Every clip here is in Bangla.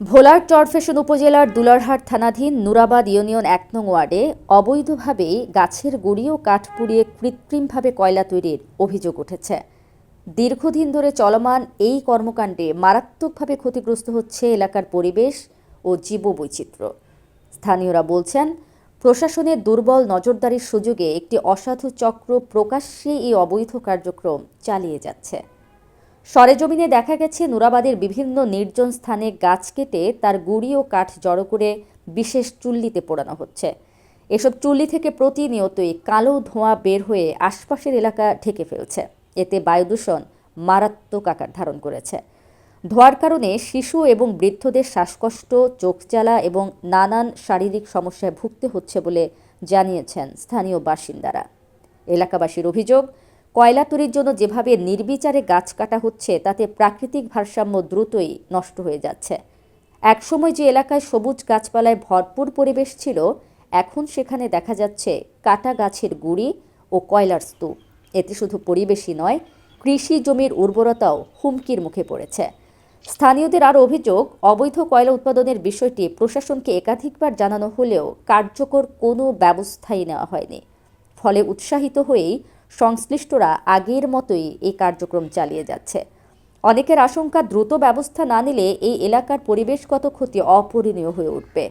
ভোলার চরফেশন উপজেলার দুলারহাট থানাধীন নুরাবাদ ইউনিয়ন এক নং ওয়ার্ডে অবৈধভাবে গাছের গুড়ি ও কাঠ পুড়িয়ে কৃত্রিমভাবে কয়লা তৈরির অভিযোগ উঠেছে। দীর্ঘদিন ধরে চলমান এই কর্মকাণ্ডে মারাত্মকভাবে ক্ষতিগ্রস্ত হচ্ছে এলাকার পরিবেশ ও জীববৈচিত্র্য। স্থানীয়রা বলছেন প্রশাসনের দুর্বল নজরদারির সুযোগে একটি অসাধু চক্র প্রকাশ্যে এই অবৈধ কার্যক্রম চালিয়ে যাচ্ছে। সরেজমিনে দেখা গেছে নুরাবাদের বিভিন্ন নির্জন স্থানে গাছ কেটে তার গুড়ি ও কাঠ জড়ো করে বিশেষ চুল্লিতে পোড়ানো হচ্ছে। এসব চুল্লি থেকে প্রতিনিয়তই কালো ধোঁয়া বের হয়ে আশপাশের এলাকা ঢেকে ফেলছে। এতে বায়ু দূষণ মারাত্মক আকার ধারণ করেছে। ধোঁয়ার কারণে শিশু এবং বৃদ্ধদের শ্বাসকষ্ট, চোখ জ্বালা এবং নানান শারীরিক সমস্যায় ভুগতে হচ্ছে বলে জানিয়েছেন স্থানীয় বাসিন্দারা। এলাকাবাসীর অভিযোগ কয়লা তৈরির জন্য যেভাবে নির্বিচারে গাছ কাটা হচ্ছে, তাতে প্রাকৃতিক ভারসাম্য দ্রুতই নষ্ট হয়ে যাচ্ছে। একসময় যে এলাকায় সবুজ গাছপালায় ভরপুর পরিবেশ ছিল, এখন সেখানে দেখা যাচ্ছে কাটা গাছের গুড়ি ও কয়লার স্তূপ। এতে শুধু পরিবেশই নয়, কৃষি জমির উর্বরতাও হুমকির মুখে পড়েছে। স্থানীয়দের আর অভিযোগ, অবৈধ কয়লা উৎপাদনের বিষয়টি প্রশাসনকে একাধিকবার জানানো হলেও কার্যকর কোনো ব্যবস্থাই নেওয়া হয়নি। ফলে উৎসাহিত হয়েই সংশ্লিষ্টরা আগের মতোই এই কার্যক্রম চালিয়ে যাচ্ছে। অনেকের আশঙ্কা, দ্রুত ব্যবস্থা না নিলে এই এলাকার পরিবেশগত ক্ষতি অপূরণীয় হয়ে উঠবে।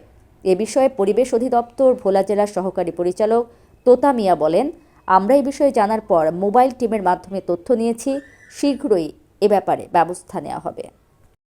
এ বিষয়ে পরিবেশ অধিদপ্তর, ভোলা জেলার সহকারী পরিচালক তোতা মিয়া বলেন, আমরা এই বিষয়ে জানার পর মোবাইল টিমের মাধ্যমে তথ্য নিয়েছি, শীঘ্রই এ ব্যাপারে ব্যবস্থা নেওয়া হবে।